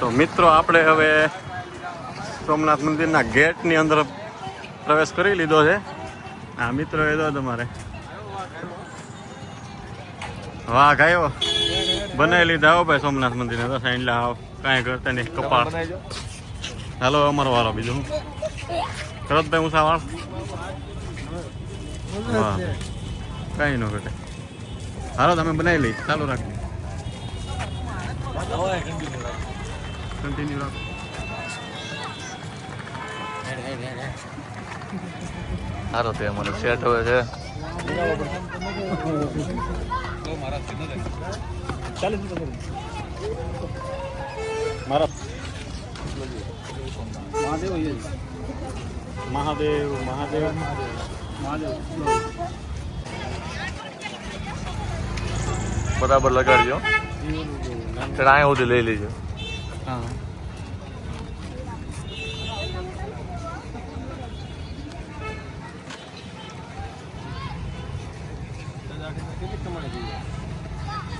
તો મિત્રો આપણે હવે સોમનાથ મંદિરના ગેટની અંદર પ્રવેશ કરી લીધો છે. હા મિત્રો એ દો તમારે. વાહ ગાયો બનાવી લીધા હો ભાઈ સોમનાથ મંદિર તો સાઈડ આવો. કાંઈ કરતા નહીં કપાળ. હાલો અમારો વારો બીજું. શરદભાઈ ઉષા વાળ વાહ. કાંઈ ન ઘટે. હાલો તમે બનાવી લઈ. ચાલુ રાખી કન્ટિન્યુ રાખો સારો તે મને સેટ હવે છે. મારા મહાદેવ મહાદેવ બરાબર લગાડજો. ત્યારે સુધી લઈ લેજો. હા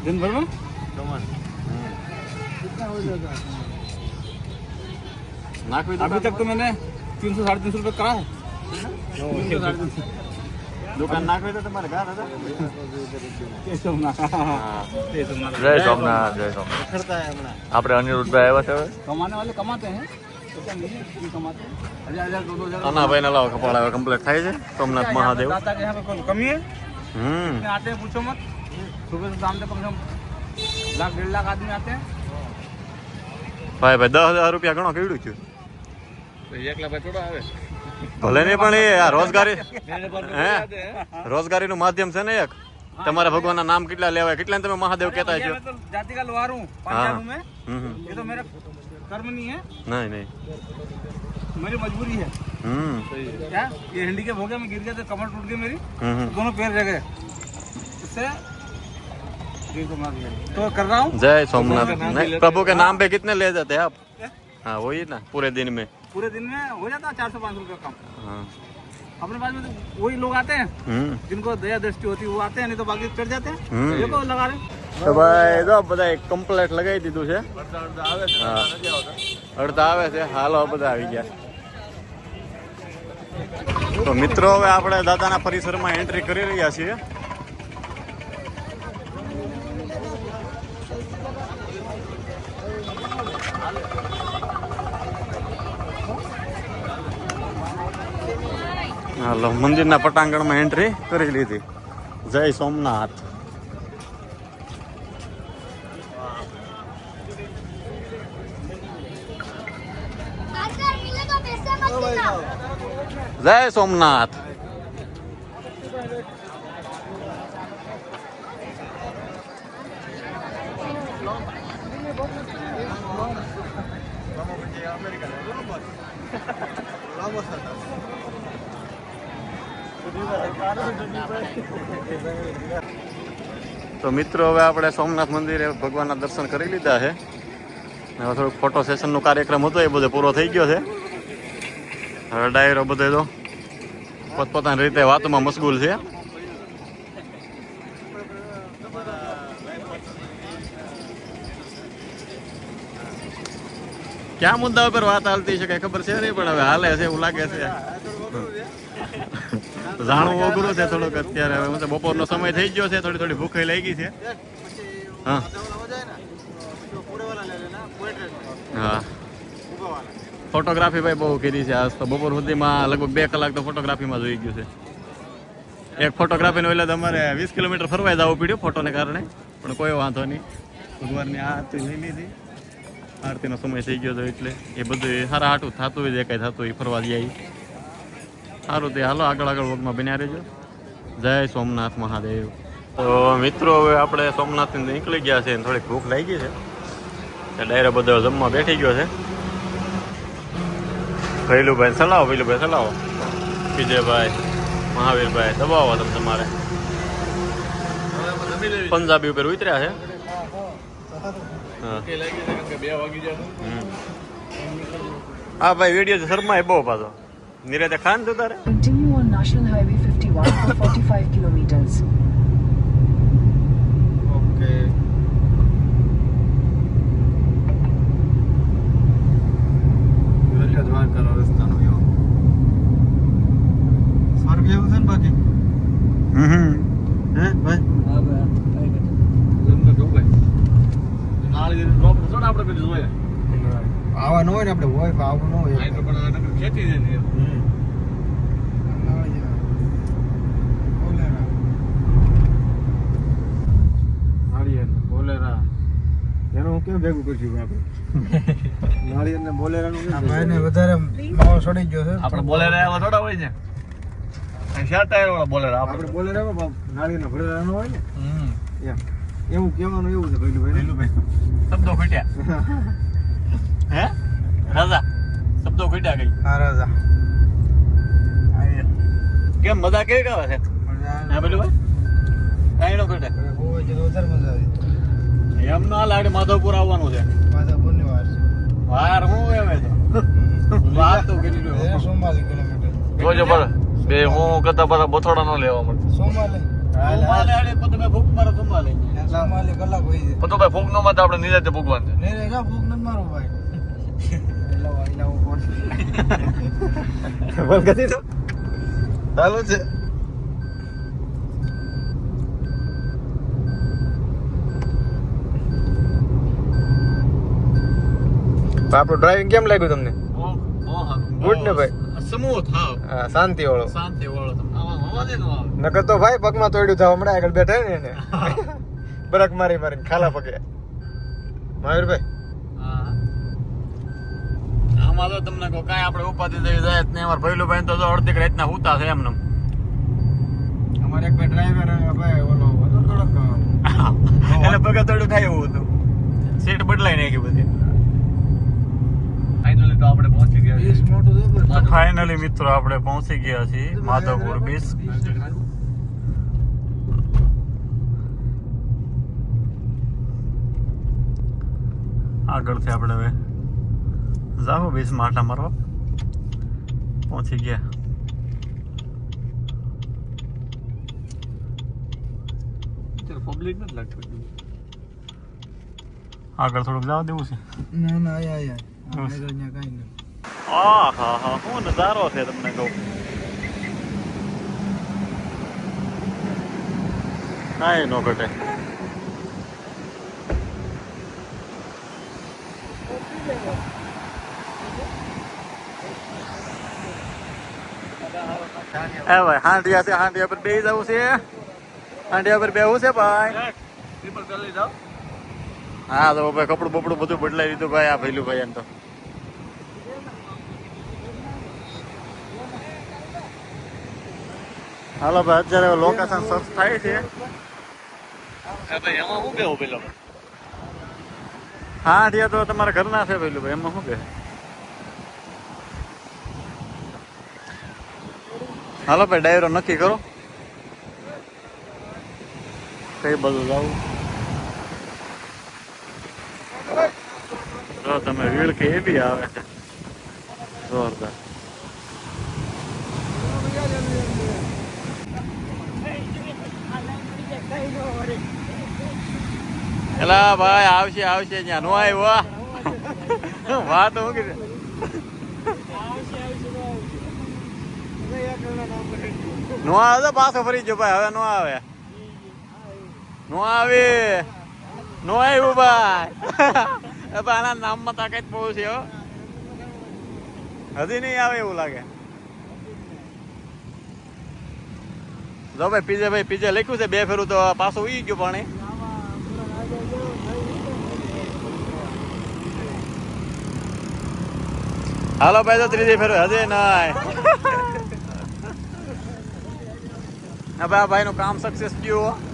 दिन भर में नाक अभी तक तो मैंने तीन सौ साढ़े तीन सौ रुपये करा है દુકાન નાખવી તો તમારે ઘર હતા? આપણે અનિરુદ્ધભાઈ આવ્યા છે હવે? કમાતે હે? અનાભાઈ ના લાવો કપાળ હવે કમ્પ્લીટ થાય છે. સોમનાથ મહાદેવ. કમી હમ. પૂછો મત. સુબહ શામ કમ લાખ ડેઢ લાખ આદમી આતે. ભાઈ ભાઈ દસ હજાર રૂપિયા ઘણો કેવડું થયું? એકલા ભાઈ થોડો આવે. ભલે નહીં પણ એ આ રોજગારી હે રોજગારીનું માધ્યમ છે ને એક તમારા ભગવાનના નામ કેટલા લેવાય કેટલા તમે મહાદેવ કહેતા છો मैं तो जाति का लोहार हूँ हाँ पंजाब में હમ હમ. ये तो मेरा कर्म नहीं है નહીં નહીં मेरी मजबूरी है હમ क्या ये हिंडी के भोगे में गिर गया तो कमर टूट गई मेरी હમ હમ. दोनों पैर रह गए इससे जय सोमनाथ जी। तो कर रहा हूँ जय सोमनाथ नहीं प्रभु के नाम पे कितने ले जाते हैं आप हाँ वही ना पूरे दिन में पूरे दिन में हो जाता है चार सौ पाँच सौ रुपये कम हाँ अपने पास में तो वही लोग आते हैं हम्म जिनको दया दृष्टि होती है वो आते हैं नहीं तो बाकी चढ़ जाते हैं हम्म। देखो लगा रहे તો ભાઈ જો બધા કમ્પ્લેટ લગાવી દીધું છે હા અડધા આવે છે હાલો બધા આવી ગયા તો મિત્રો હવે આપણે દાદાના પરિસરમાં એન્ટ્રી કરી રહ્યા છીએ હાલો મંદિરના પટાંગણમાં એન્ટ્રી કરી લીધી જય સોમનાથ જય સોમનાથ અમેરિકા તો મિત્રો, હવે આપણે સોમનાથ મંદિરે ભગવાનના દર્શન કરી લીધા છે. હવે થોડુંક ફોટો સેશનનો કાર્યક્રમ હતો, એ બધો પૂરો થઈ ગયો છે. હવે ડાયરો બધો તો પોતપોતાની રીતે વાતમાં મશગુલ છે. ક્યાં મુદ્દા ઉપર વાત હાલતી છે, કઈ ખબર છે નહીં, પણ હવે હાલે છે, એવું લાગે છે. જાણવું અઘરું છે થોડુંક અત્યારે. હવે તો બપોરનો સમય થઈ ગયો છે, થોડી થોડી ભૂખે લાગી છે. હા. હા. ફોટોગ્રાફી ભાઈ બહુ કીધી છે આજ તો. બપોર સુધીમાં લગભગ બે કલાક તો ફોટોગ્રાફીમાં જોઈ ગયું છે. એક ફોટોગ્રાફીનો એટલે તમારે વીસ કિલોમીટર ફરવા જવું પડ્યું ફોટોને કારણે. પણ કોઈ વાંધો નહીં. ભગવાનની આરતી લઈ લીધી. આરતીનો સમય થઈ ગયો હતો એટલે એ બધું સારા હાટું થતું હોય, જે કાંઈ થતું હોય ફરવા જાય. સારું તે. હાલો આગળ આગળ વગમાં બન્યા રહેજો. જય સોમનાથ મહાદેવ. તો મિત્રો હવે આપણે સોમનાથથી નીકળી ગયા છે અને થોડીક ભૂખ લાગી છે. એટલે ડાયરો બધો જમવા બેઠી ગયો છે. ભૈલુભાઈ ચલાવો ભૈલુભાઈ ચલાવો વિજયભાઈ મહાવીરભાઈ દબાવો તમે તમારે. પંજાબી ઉપર ઉતર્યા છે. હા. ભાઈ વીડિયો શર્મા એ બહુ પાછો. ನೀರೇ ಖಾನ್ ದುದಾರ Continue on National Highway 51 for 45 kilometers. Okay value Dwarka રસ્તાનો યો સ્વર્ગ જેવું છે ને બાકી હમ હે ભાઈ એમને કેવું ભાઈ નાળે ડ્રોપ આપણે પેલી જોઈએ આવવાનું હોય ને આપણે હોય આવવાનું હોય ખેતી છે ને કેમ ભેગું કરશું આપણે? નાળિયેર ને બોલેરાનું કેમ ભેગું? વધારે માવો સડી ગયો છે. આપણે બોલેરા એવા થોડા હોય ને શર્ટ આવ્યો બોલેરા આપણે. નાળિયેરના ભરેલા ન હોય ને? હમ. એમ. એવું કહેવાનું એવું છે ભાઈ. ભાઈ. શબ્દો ખૂટ્યા. હે? રાજા. શબ્દો ખૂટ્યા કઈ. હા રાજા. કેમ મજા કેવી આવે છે? હે પેલું ભાઈ કાંઈ નો ખૂટે બહુ જ વધારે મજા ના લાગે માધવપુર આવવાનું છે. માધાપુરની વાર છે. વાર હું એમ તો. વાત તો કરી લો સોમાલી કિલોમીટર. જોજો પર બે હું કરતા બધા બથોડા ન લેવા મળે. સોમાલી સુમાલે આડે પછી તમે ભૂખ મારો સુમાલે સોમાલી કલાક હોય છે. પણ તો ભાઈ ભૂખ નો મત આપણે નિરાતે ભૂગવાન છે. નહીં રે જા ભૂખ નથી મારો ભાઈ. દીધો? ચાલુ છે. આપણું ડ્રાઇવિંગ કેમ લાગ્યું તમને? ગુડ ને ભાઈ? સ્મૂથ હા. શાંતિ વાળો શાંતિ વાળો નકર તો ભાઈ પગમાં તોડ્યું થાવ હમણાં આગળ બેઠા ને એને. બરક મારી મારી ખાલા પગે. મયુરભાઈ? હા. આમાં તો તમને કહો કાંઈ આપણે ઉપાધિ થઈ જાય ને નહીં. અમારે ભૈલું ભાઈ તો જો અડધી રાતના હુતા છે એમને અમારે એક ભાઈ ડ્રાઈવર ભાઈ ઓલો હતો થોડોક એટલે પગે તોડ્યું થાય એવું હતું. સીટ બદલાઈ નાખી બધી. તો આપણે પહોંચી ગયા બીસ મોટું જબર ફાઇનલી મિત્રો આપણે પહોંચી ગયા છીએ માધવપુર બીચ આગળથી આપણે હવે જાઓ બીચમાં આટા મારવા પહોંચી ગયા પબ્લિક નથી લાગતું આગળ થોડુંક જવા દેવું છે ના ના આયા આયા આ હા હા શું નજારો છે તમને કહું કાંઈ નો ઘટે એ ભાઈ હાંડિયા છે હાંડિયા પર બે જવું છે. હાંડિયા પર બેવું છે ભાઈ. હા તો ભાઈ કપડું બપડું બધું બદલાઈ દીધું ભાઈ આ ભૈલું ભાઈ એમ તો. હાલો ભાઈ અત્યારે લોકેશન સર્ચ થાય છે. એમાં હું બેહું પેલો હા ત્યાં તો તમારા ઘરના છે પેલું ભાઈ એમાં શું કે હાલો ભાઈ ડાયરો નક્કી કરો. કઈ બધું જવું? જો તમે રીલ કે એવી આવે. છે જોરદાર. એલા ભાઈ, આવશે આવશે ત્યાં. નો આવ્યો વાત હું કે આવે તો પાછો ફરી ગયો ભાઈ. હવે નો આવે. નો આવે. નો આવ્યું ભાઈ. એ ભાઈ, આના નામમાં તાકાત પહોંચ્યો હજી નહીં આવે એવું લાગે. જો ભાઈ પીજે ભાઈ પીજે લખ્યું છે બે ફેરું તો પાછું ઉઈ ગયું પાણી. હાલો ભાઈ તો ત્રીજી ફેર હજે નાય. ભાઈ આ ભાઈ નું કામ સક્સેસ થયું.